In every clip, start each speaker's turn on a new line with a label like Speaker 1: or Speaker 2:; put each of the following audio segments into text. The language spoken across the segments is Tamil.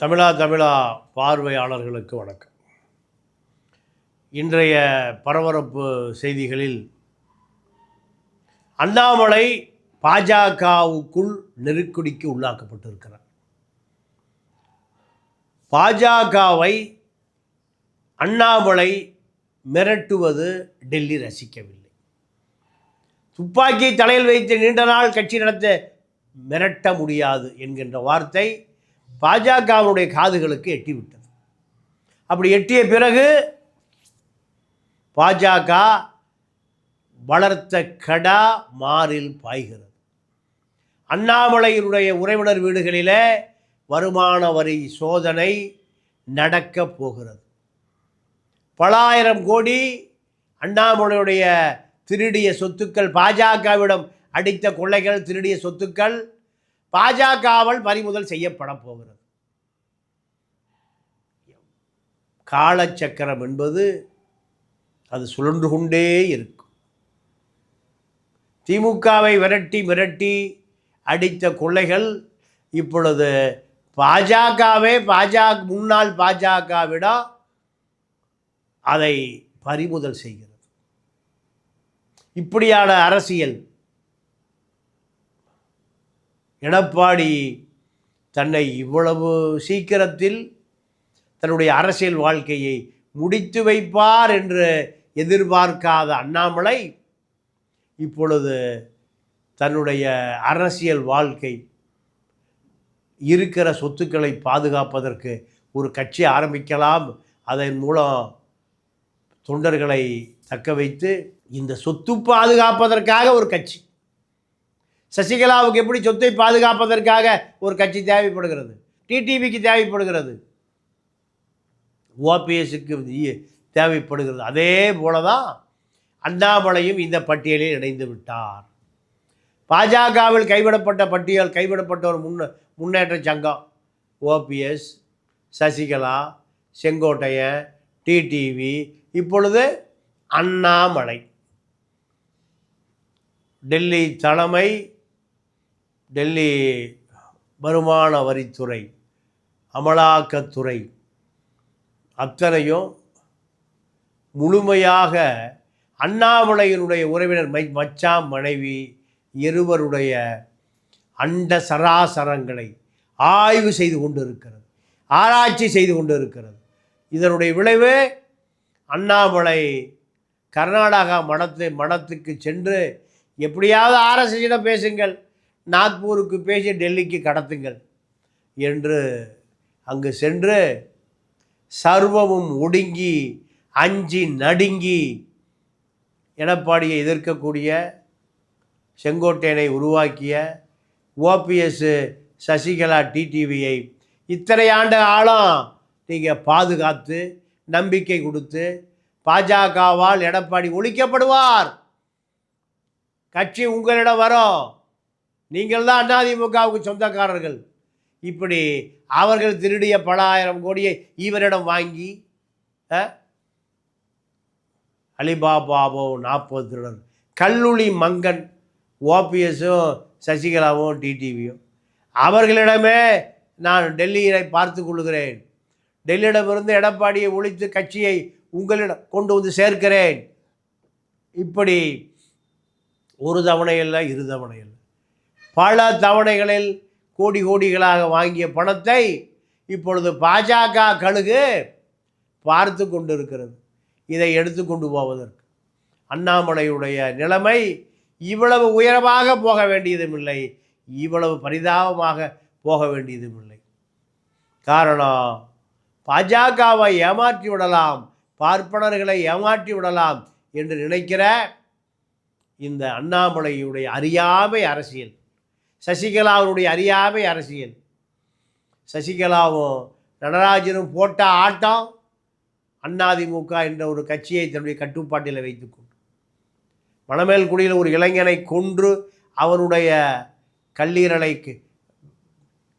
Speaker 1: தமிழா தமிழா பார்வையாளர்களுக்கு வணக்கம். இன்றைய பரபரப்பு செய்திகளில் அண்ணாமலை பாஜகவுக்குள் நெருக்கடிக்கு உள்ளாக்கப்பட்டிருக்கிறார். பாஜகவை அண்ணாமலை மிரட்டுவது டெல்லி ரசிக்கவில்லை. துப்பாக்கி தலையில் வைத்து நீண்ட நாள் கட்சி நடத்த மிரட்ட முடியாது என்கின்ற வார்த்தை பாஜகவினுடைய காதுகளுக்கு எட்டிவிட்டது. அப்படி எட்டிய பிறகு பாஜக வளர்த்த கடா மாறில் பாய்கிறது. அண்ணாமலையினுடைய உறவினர் வீடுகளிலே வருமான வரி சோதனை நடக்கப் போகிறது. பலாயிரம் கோடி அண்ணாமலையுடைய திருடிய சொத்துக்கள் பாஜகவிடம் அடித்த கொள்ளைகள் திருடிய சொத்துக்கள் பாஜகவால் பறிமுதல் செய்யப்பட போகிறது. காலச்சக்கரம் என்பது அது சுழன்று கொண்டே இருக்கும். திமுகவை விரட்டி மிரட்டி அடித்த கொள்ளைகள் இப்பொழுது பாஜகவே பாஜக முன்னாள் பாஜகவிடம் அதை பறிமுதல் செய்கிறது. இப்படியான அரசியல் எடப்பாடி தன்னை இவ்வளவு சீக்கிரத்தில் தன்னுடைய அரசியல் வாழ்க்கையை முடித்து வைப்பார் என்று எதிர்பார்க்காத அண்ணாமலை இப்பொழுது தன்னுடைய அரசியல் வாழ்க்கை இருக்கிற சொத்துக்களை பாதுகாப்பதற்கு ஒரு கட்சி ஆரம்பிக்கலாம். அதன் மூலம் தொண்டர்களை தக்க வைத்து இந்த சொத்து பாதுகாப்பதற்காக ஒரு கட்சி. சசிகலாவுக்கு எப்படி சொத்தை பாதுகாப்பதற்காக ஒரு கட்சி தேவைப்படுகிறது? டிடிவிக்கு தேவைப்படுகிறது. ஓபிஎஸ்க்கு தேவைப்படுகிறது. அதே போல தான் அண்ணாமலையும் இந்த பட்டியலில் இணைந்து விட்டார். பாஜகவில் கைவிடப்பட்ட பட்டியல் கைவிடப்பட்ட ஒரு முன்ன முன்னேற்ற சங்கம். ஓபிஎஸ் சசிகலா செங்கோட்டையன் டிடிவி இப்பொழுது அண்ணாமலை. டெல்லி தலைமை டெல்லி வருமான வரித்துறை அமலாக்கத்துறை அத்தனையும் முழுமையாக அண்ணாமலையினுடைய உறவினர் மை மச்சான் மனைவி இருவருடைய அண்ட சராசரங்களை ஆய்வு செய்து கொண்டு இருக்கிறது ஆராய்ச்சி செய்து கொண்டு இருக்கிறது இதனுடைய விளைவு அண்ணாமலை கர்நாடகா மடத்து மடத்துக்கு சென்று எப்படியாவது ஆர்எஸ்எஸிடம் பேசுங்கள். நாக்பூருக்கு பேசி டெல்லிக்கு கடத்துங்கள் என்று அங்கு சென்று சர்வமும் ஒடுங்கி அஞ்சி நடுங்கி எடப்பாடியை எதிர்க்கக்கூடிய செங்கோட்டையனை உருவாக்கிய ஓபிஎஸ் சசிகலா டிடிவியை இத்தனை ஆண்டு ஆழம் நீங்கள் பாதுகாத்து நம்பிக்கை கொடுத்து பாஜகவால் எடப்பாடி ஒழிக்கப்படுவார். கட்சி உங்களிடம் வரும். நீங்கள் தான் அதிமுகவுக்கு சொந்தக்காரர்கள். இப்படி அவர்கள் திருடிய பல ஆயிரம் கோடியை இவரிடம் வாங்கி அஹ், அலிபாபாவோ நாற்பது திருடன். கல்லுளி மங்கன் ஓபிஎஸும் சசிகலாவும் டிடிவியும் அவர்களிடமே நான் டெல்லியை பார்த்து கொள்கிறேன். டெல்லியிடமிருந்து எடப்பாடியை ஒழித்து கட்சியை உங்களிடம் கொண்டு வந்து சேர்க்கிறேன். இப்படி ஒரு தவணை இல்லை இரு தவணை இல்லை பல தவணைகளில் கோடி கோடிகளாக வாங்கிய பணத்தை இப்பொழுது பாஜக கழுகு பார்த்து கொண்டிருக்கிறது. இதை எடுத்து கொண்டு போவதற்கு. அண்ணாமலையுடைய நிலைமை இவ்வளவு உயரமாக போக வேண்டியதும் இல்லை. இவ்வளவு பரிதாபமாக போக வேண்டியதும் இல்லை. காரணம் பாஜகவை ஏமாற்றி விடலாம் பார்ப்பனர்களை ஏமாற்றி விடலாம் என்று நினைக்கிற இந்த அண்ணாமலையுடைய அறியாமை அரசியல். சசிகலாவுடைய அறியாமை அரசியல். சசிகலாவும் நடராஜனும் போட்ட ஆட்டம் அண்ணாதிமுக என்ற ஒரு கட்சியை தன்னுடைய கட்டுப்பாட்டில் வைத்துக்கொண்டு மணமேல்குடியில் ஒரு இளைஞனை கொன்று அவனுடைய கல்லீரலைக்கு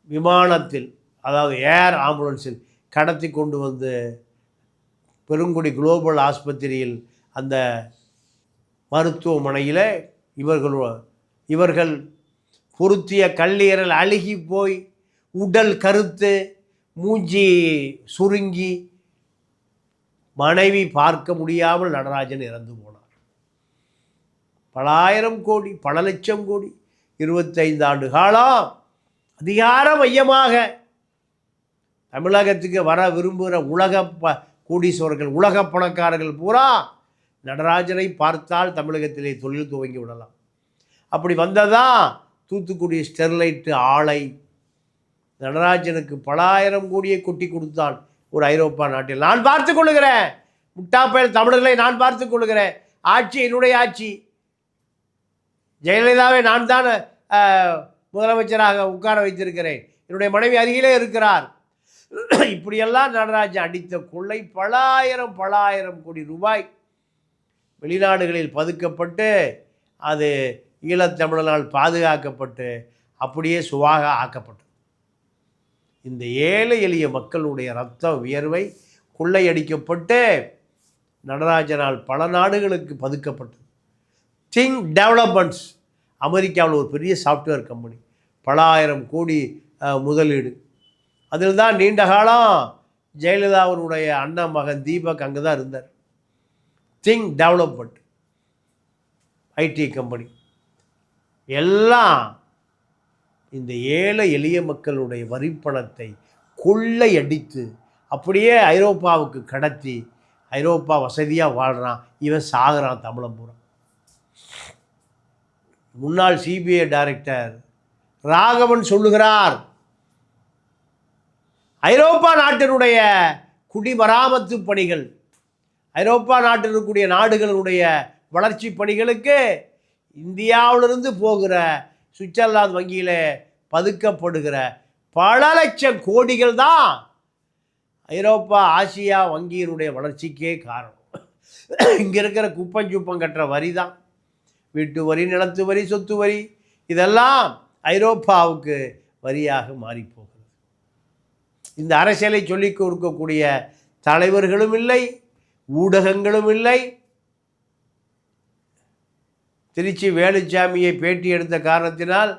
Speaker 1: விமானத்தில் அதாவது ஏர் ஆம்புலன்ஸில் கடத்தி கொண்டு வந்து பெருங்குடி குளோபல் ஆஸ்பத்திரியில் அந்த மருத்துவமனையில் இவர்கள் இவர்கள் பொருத்திய கல்லீரல் அழுகி போய் உடல் கருத்து மூஞ்சி சுருங்கி மனைவி பார்க்க முடியாமல் நடராஜன் இறந்து போனார். பலாயிரம் கோடி பல லட்சம் கோடி இருபத்தைந்து ஆண்டு காலம் அதிகார மையமாக தமிழகத்துக்கு வர விரும்புகிற உலக ப கோடீஸ்வரர்கள் உலக பணக்காரர்கள் பூரா நடராஜனை பார்த்தால் தமிழகத்திலே தொழில் துவங்கி விடலாம். அப்படி வந்ததா? தூத்துக்குடி ஸ்டெர்லைட்டு ஆலை. நடராஜனுக்கு பலாயிரம் கோடியை கொட்டி கொடுத்தான் ஒரு ஐரோப்பா நாட்டில். நான் பார்த்து கொள்ளுகிறேன். முட்டாப்பயல் தமிழர்களை நான் பார்த்து கொள்ளுகிறேன். ஆட்சி என்னுடைய ஆட்சி. ஜெயலலிதாவை நான் தான் முதலமைச்சராக உட்கார வைத்திருக்கிறேன். என்னுடைய மனைவி அருகிலே இருக்கிறார். இப்படியெல்லாம் நடராஜன் அடித்த கொள்ளை பலாயிரம் பலாயிரம் கோடி ரூபாய் வெளிநாடுகளில் பதுக்கப்பட்டு அது ஈழத்தமிழனால் பாதுகாக்கப்பட்டு அப்படியே சுவாக ஆக்கப்பட்டது. இந்த ஏழை எளிய மக்களுடைய ரத்தம் வியர்வை கொள்ளையடிக்கப்பட்டு நடராஜனால் பல நாடுகளுக்கு பதுக்கப்பட்டது. திங் டெவலப்மெண்ட்ஸ் அமெரிக்காவில் ஒரு பெரிய சாஃப்ட்வேர் கம்பெனி பலாயிரம் கோடி முதலீடு. அதில் தான் நீண்ட காலம் ஜெயலலிதாவினுடைய அண்ணன் மகன் தீபக் அங்கே தான் இருந்தார் திங் டெவலப்மெண்ட் ஐடி கம்பெனி. எல்லாம் இந்த ஏழை எளிய மக்களுடைய வரிப்பணத்தை கொள்ளையடித்து அப்படியே ஐரோப்பாவுக்கு கடத்தி ஐரோப்பா வசதியாக வாழ்கிறான் இவன் சாகிறான் தமிழன் பூரா முன்னாள் சிபிஐ டைரக்டர் ராகவன் சொல்லுகிறார் ஐரோப்பா நாட்டினுடைய குடிமராமத்து பணிகள் ஐரோப்பா நாட்டில் இருக்கக்கூடிய நாடுகளுடைய வளர்ச்சி பணிகளுக்கு இந்தியாவிலிருந்து போகிற சுவிட்சர்லாந்து வங்கியில் பதுக்கப்படுகிற பல லட்சம் கோடிகள் தான் ஐரோப்பா ஆசியா வங்கியினுடைய வளர்ச்சிக்கே காரணம். இங்கே இருக்கிற குப்பம் சுப்பம் கட்டுற வரி தான். வீட்டு வரி நிலத்து வரி சொத்து வரி இதெல்லாம் ஐரோப்பாவுக்கு வரியாக மாறிப்போகிறது. இந்த அரசியலை சொல்லிக் கொடுக்கக்கூடிய தலைவர்களும் இல்லை ஊடகங்களும் இல்லை திருச்சி வேலுச்சாமியை பேட்டி எடுத்த காரணத்தினால்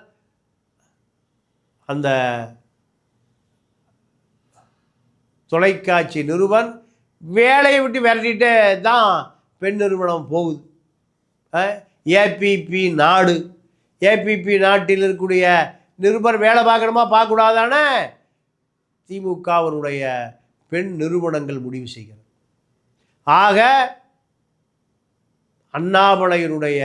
Speaker 1: அந்த தொலைக்காட்சி நிறுவன் வேலையை விட்டு விரட்டிகிட்டே தான் பெண் நிறுவனம் போகுது. ஏபிபி நாடு. ஏபிபி நாட்டில் இருக்கக்கூடிய நிருபர் வேலை பார்க்கணுமா? பார்க்கக்கூடாதானே? திமுகவினுடைய பெண் நிறுவனங்கள் முடிவு செய்கிறது. ஆக அண்ணாமலையினுடைய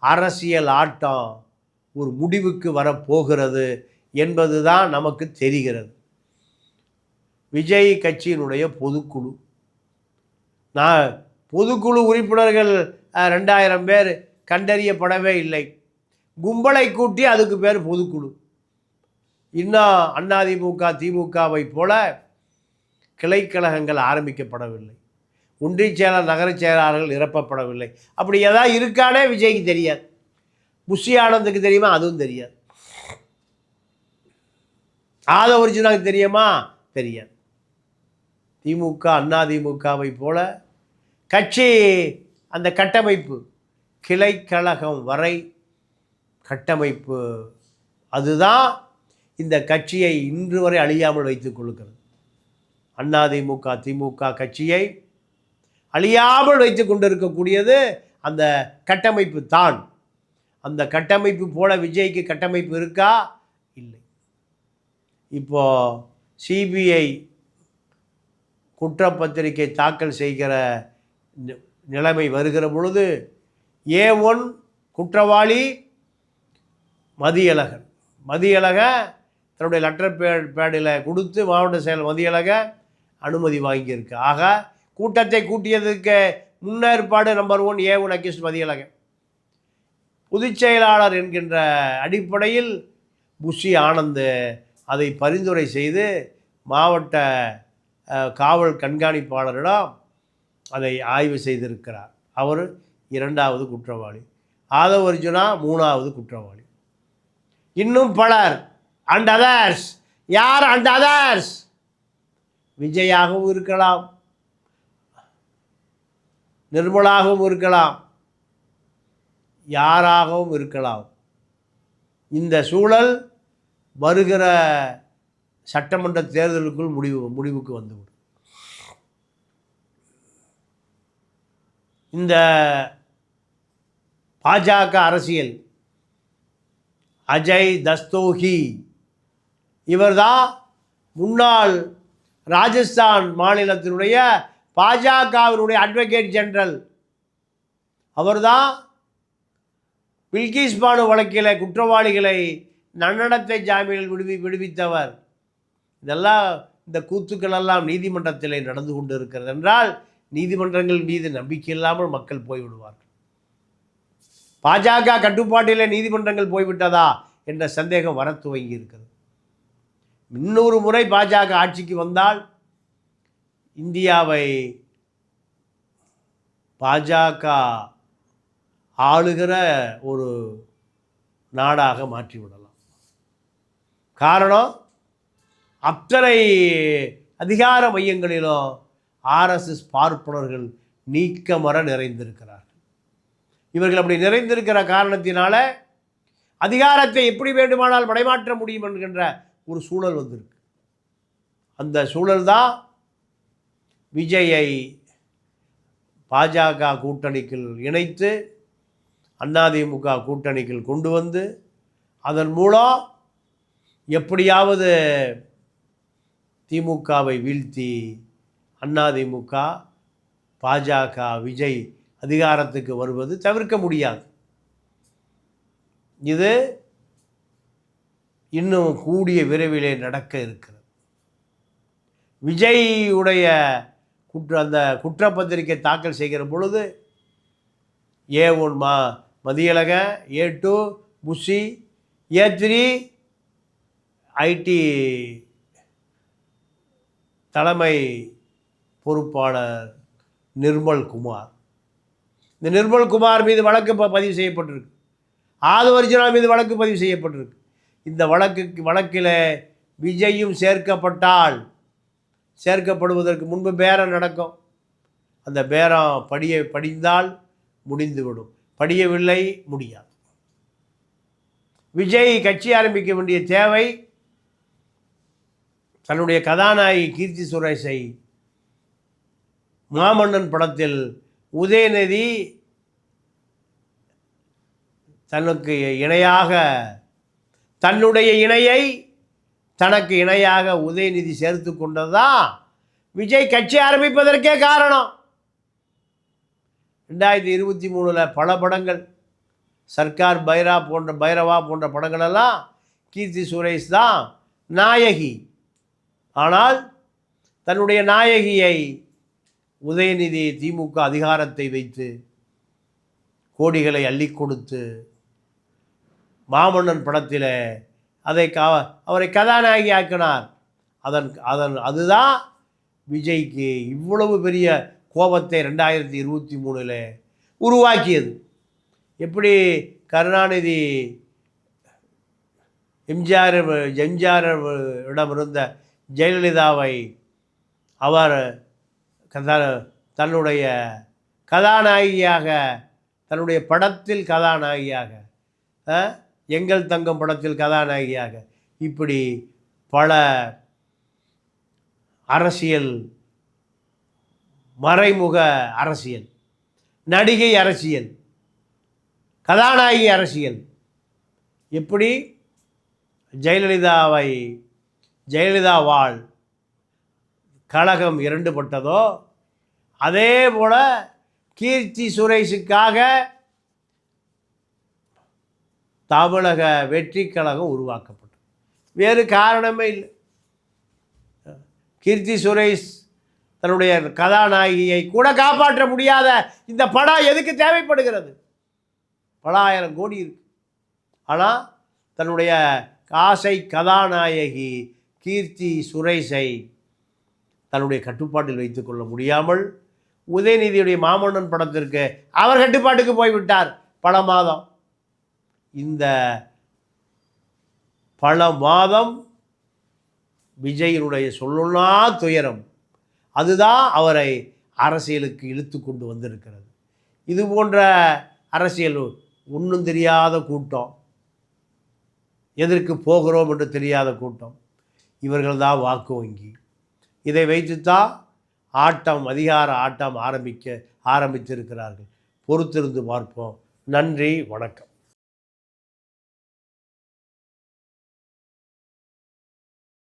Speaker 1: அரசியல் ஆட்டம் ஒரு முடிவுக்கு வரப்போகிறது என்பது தான் நமக்கு தெரிகிறது. விஜய் கட்சியினுடைய பொதுக்குழு. நான் பொதுக்குழு உறுப்பினர்கள் ரெண்டாயிரம் பேர் கண்டறியப்படவே இல்லை. கும்பலை கூட்டி அதுக்கு பேர் பொதுக்குழு. இன்னும் அதிமுக திமுகவை போல கிளைக்கழகங்கள் ஆரம்பிக்கப்படவில்லை. ஒன்றிய நகரச் செயலாளர்கள் நிரப்பப்படவில்லை. அப்படி எதாவது இருக்கானே விஜய்க்கு தெரியாது. புஷி ஆனந்துக்கு தெரியுமா? அதுவும் தெரியாது. ஆதவர்ஜுனாவுக்கு தெரியுமா? தெரியாது. திமுக அண்ணா திமுகவை போல கட்சி அந்த கட்டமைப்பு கிளைக்கழகம் வரை கட்டமைப்பு அதுதான் இந்த கட்சியை இன்று வரை அழியாமல் வைத்துக் கொள்கிறது அதிமுக திமுக கட்சியை அழியாமல் வைத்து கொண்டிருக்கக்கூடியது அந்த கட்டமைப்பு தான். அந்த கட்டமைப்பு போல விஜய்க்கு கட்டமைப்பு இருக்கா? இல்லை. இப்போ சிபிஐ குற்றப்பத்திரிகை தாக்கல் செய்கிற நிலைமை வருகிற பொழுது ஏ ஒன் குற்றவாளி மதியழகன். மதியழக தன்னுடைய லெட்டர் பேட் பேடில் கொடுத்து மாவட்ட செயல் மதியழக அனுமதி வாங்கியிருக்கு. ஆக கூட்டத்தை கூட்டியதுக்கு முன்னேற்பாடு number one A one accused Mathiyazhagan பொதுச் செயலாளர் என்கின்ற அடிப்படையில் புஷி ஆனந்த் அதை பரிந்துரை செய்து மாவட்ட காவல் கண்காணிப்பாளரிடம் அதை ஆய்வு செய்திருக்கிறார். அவர் இரண்டாவது குற்றவாளி. ஆதவ் அர்ஜுனா மூணாவது குற்றவாளி. இன்னும் பலர் அண்ட் அதர்ஸ் யார் அண்ட் அதர்ஸ் விஜயாகவும் இருக்கலாம். நிர்மலாகவும் இருக்கலாம் யாராகவும் இருக்கலாம். இந்த சூழல் வருகிற சட்டமன்ற தேர்தலுக்குள் முடிவு முடிவுக்கு வந்துவிடும். இந்த பாஜக அரசியல் அஜய் தஸ்தோஹி இவர்தான் முன்னாள் ராஜஸ்தான் மாநிலத்தினுடைய பாஜகவினுடைய அட்வொகேட் ஜெனரல் அவர்தான் பில்கிஸ் பானு வழக்கில் குற்றவாளிகளை நன்னடத்தை ஜாமீனில் விடுவி விடுவித்தவர். இதெல்லாம் இந்த கூத்துக்கள் எல்லாம் நீதிமன்றத்தில் நடந்து கொண்டு இருக்கிறது என்றால் நீதிமன்றங்கள் மீது நம்பிக்கை இல்லாமல் மக்கள் போய்விடுவார்கள். பாஜக கட்டுப்பாட்டிலே நீதிமன்றங்கள் போய்விட்டதா என்ற சந்தேகம் வர துவங்கி இருக்கிறது இன்னொரு முறை பாஜக ஆட்சிக்கு வந்தால் இந்தியாவை பாஜக ஆளுகிற ஒரு நாடாக மாற்றிவிடலாம். காரணம் அத்தனை அதிகார மையங்களிலும் ஆர்எஸ்எஸ் பார்ப்பனர்கள் நீக்கமர நிறைந்திருக்கிறார்கள். இவர்கள் அப்படி நிறைந்திருக்கிற காரணத்தினால அதிகாரத்தை எப்படி வேண்டுமானால் படைமாற்ற முடியும் என்கின்ற ஒரு சூழல் வந்திருக்கு. அந்த சூழல் தான் விஜயை பாஜக கூட்டணிக்குள் இணைத்து அதிமுக கூட்டணிக்குள் கொண்டு வந்து அதன் மூலம் எப்படியாவது திமுகவை வீழ்த்தி அதிமுக பாஜக விஜய் அதிகாரத்துக்கு வருவது தவிர்க்க முடியாது. இது இன்னும் கூடிய விரைவிலே நடக்க இருக்கிறது. விஜய் உடைய குற்ற அந்த குற்றப்பத்திரிக்கை தாக்கல் செய்கிற பொழுது ஏ ஒன் மா மதியழக ஏ டூ புஷி ஏ த்ரீ ஐடி தலைமை பொறுப்பாளர் நிர்மல் குமார். இந்த நிர்மல் குமார் மீது வழக்கு ப- பதிவு செய்யப்பட்டிருக்கு. ஆதவர்ஜனா மீது வழக்கு பதிவு செய்யப்பட்டிருக்கு. இந்த வழக்குக்கு வழக்கில் விஜயும் சேர்க்கப்பட்டால் சேர்க்கப்படுவதற்கு முன்பு பேரம் நடக்கும். அந்த பேரம் படிய படிந்தால் முடிந்துவிடும். படியவில்லை முடியாது. விஜய் கட்சி ஆரம்பிக்க வேண்டிய தேவை தன்னுடைய கதாநாயகி கீர்த்தி சுரேஷை. மாமன்னன் படத்தில் உதயநிதி தனக்கு இணையாக தன்னுடைய இணையை தனக்கு இணையாக உதயநிதி சேர்த்து கொண்டதுதான் விஜய் கட்சி ஆரம்பிப்பதற்கே காரணம். ரெண்டாயிரத்தி இருபத்தி மூணில் பல படங்கள் சர்க்கார் பைரா போன்ற பைரவா போன்ற படங்களெல்லாம் கீர்த்தி சுரேஷ் தான் நாயகி. ஆனால் தன்னுடைய நாயகியை உதயநிதி திமுக அதிகாரத்தை வைத்து கோடிகளை அள்ளி கொடுத்து மாமன்னன் படத்தில் அதை க அவரை கதாநாயகி ஆக்கினார் அதன் அதன் அதுதான் விஜய்க்கு இவ்வளவு பெரிய கோபத்தை ரெண்டாயிரத்தி இருபத்தி மூணில் உருவாக்கியது. எப்படி கருணாநிதி எம்ஜிஆர் எம்ஜிஆர் இடமிருந்த ஜெயலலிதாவை அவர் தன்னுடைய கதாநாயகியாக தன்னுடைய படத்தில் கதாநாயகியாக எங்கள் தங்கம் படத்தில் கதாநாயகியாக இப்படி பல அரசியல் மறைமுக அரசியல் நடிகை அரசியல் கதாநாயகி அரசியல் எப்படி ஜெயலலிதாவை ஜெயலலிதா வாழ் கழகம் இரண்டுபட்டதோ அதே போல கீர்த்தி சுரேஷுக்காக தமிழக வெற்றி கழகம் உருவாக்கப்பட்டது. வேறு காரணமே இல்லை. கீர்த்தி சுரேஷ் தன்னுடைய கதாநாயகியை கூட காப்பாற்ற முடியாத இந்த படம் எதுக்கு தேவைப்படுகிறது? பல ஆயிரம் கோடி இருக்கு. ஆனால் தன்னுடைய காசை கதாநாயகி கீர்த்தி சுரேஷை தன்னுடைய கட்டுப்பாட்டில் வைத்துக்கொள்ள முடியாமல் உதயநிதியுடைய மாமன்னன் படத்திற்கு அவர் கட்டுப்பாட்டுக்கு போய்விட்டார். பல மாதம். இந்த பல மாதம் விஜயனுடைய சொல்லுனா துயரம் அதுதான் அவரை அரசியலுக்கு இழுத்து கொண்டு வந்திருக்கிறது. இது போன்ற அரசியல் ஒன்றும் தெரியாத கூட்டம். எதற்கு போகிறோம் என்று தெரியாத கூட்டம். இவர்கள் தான் வாக்கு வங்கி. இதை வைத்துத்தான் ஆட்டம் அதிகார ஆட்டம் ஆரம்பிக்க ஆரம்பித்திருக்கிறார்கள். பொறுத்திருந்து பார்ப்போம். நன்றி வணக்கம்.